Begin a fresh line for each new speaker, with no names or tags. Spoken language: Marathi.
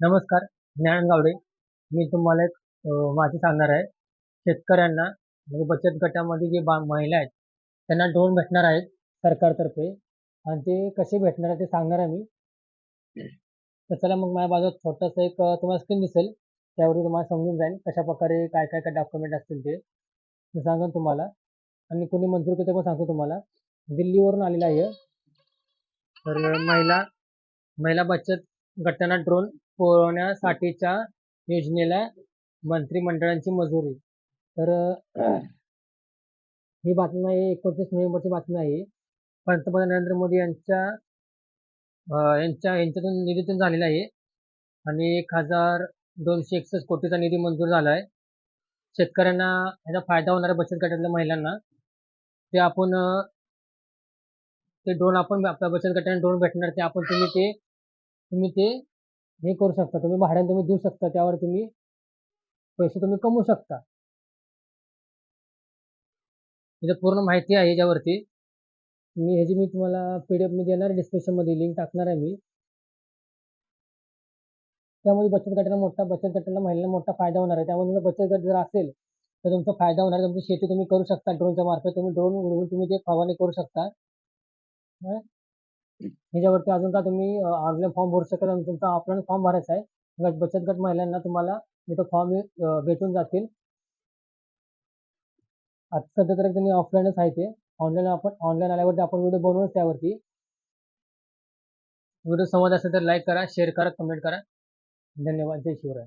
नमस्कार ज्ञान गावडे. मी तुम्हाला एक माहिती सांगणार आहे. शेतकऱ्यांना म्हणजे बचत गटामध्ये जे बा महिला आहेत त्यांना ड्रोन भेटणार आहेत सरकारतर्फे. आणि ते कसे भेटणार आहे ते सांगणार आहे मी. तर चला मग माझ्या बाजूला छोटंसं एक तुम्हाला स्क्रीन दिसेल. त्यावरून तुम्हाला समजून जाईल कशा प्रकारे काय काय काय डॉक्युमेंट असतील ते. मी सांगेन तुम्हाला. आणि कोणी मंजूर केलं ते पण सांगतो तुम्हाला. दिल्लीवरून आलेलं आहे. तर महिला महिला बचत गटांना ड्रोन पुरवण्यासाठीच्या योजनेला मंत्रिमंडळाची मंजुरी. तर ही बातमी आहे एकोणतीस नोव्हेंबरची बातमी आहे. पंतप्रधान नरेंद्र मोदी यांच्या यांच्या यांच्यातून निधीतून झालेला आहे. आणि एक हजार दोनशे एकसष्ट कोटीचा निधी मंजूर झाला आहे. शेतकऱ्यांना याचा फायदा होणार आहे बचत गटातल्या महिलांना. ते आपण ते ड्रोन आपण आपल्या बचत गटाने ड्रोन भेटणार ते आपण तुम्ही ते तुम्ही ते हे करू शकता. तुम्ही भाड्याने तुम्ही देऊ शकता. त्यावर तुम्ही पैसे तुम्ही कमवू शकता. इथं पूर्ण माहिती आहे याच्यावरती. मी ह्याची मी तुम्हाला पी डी एफमध्ये मी देणार. डिस्क्रिप्शनमध्ये लिंक टाकणार आहे मी. त्यामुळे बचत गटाला मोठा बचत गटाला महिलांना मोठा फायदा होणार आहे. त्यामुळे तुमचा बचत गट जर असेल तर तुमचा फायदा होणार आहे. तुमची शेती तुम्ही करू शकता. ड्रोनच्या मार्फत तुम्ही ड्रोन उडवून तुम्ही ते फवारणी करू शकता. ह्याच्यावरती अजून का तुम्ही ऑनलाईन फॉर्म भरू शकता आणि तुमचा ऑफलाईन फॉर्म भरायचा आहे. बचत गट महिलांना तुम्हाला इथं फॉर्म भेटून जातील. आता सध्या तर तुम्ही ऑफलाईनच आहे ते. ऑनलाईन आपण ऑनलाईन आल्यावरती आपण व्हिडिओ बनवूच त्यावरती. व्हिडिओ समज असेल तर लाईक करा शेअर करा कमेंट करा. धन्यवाद. जय शिवराय.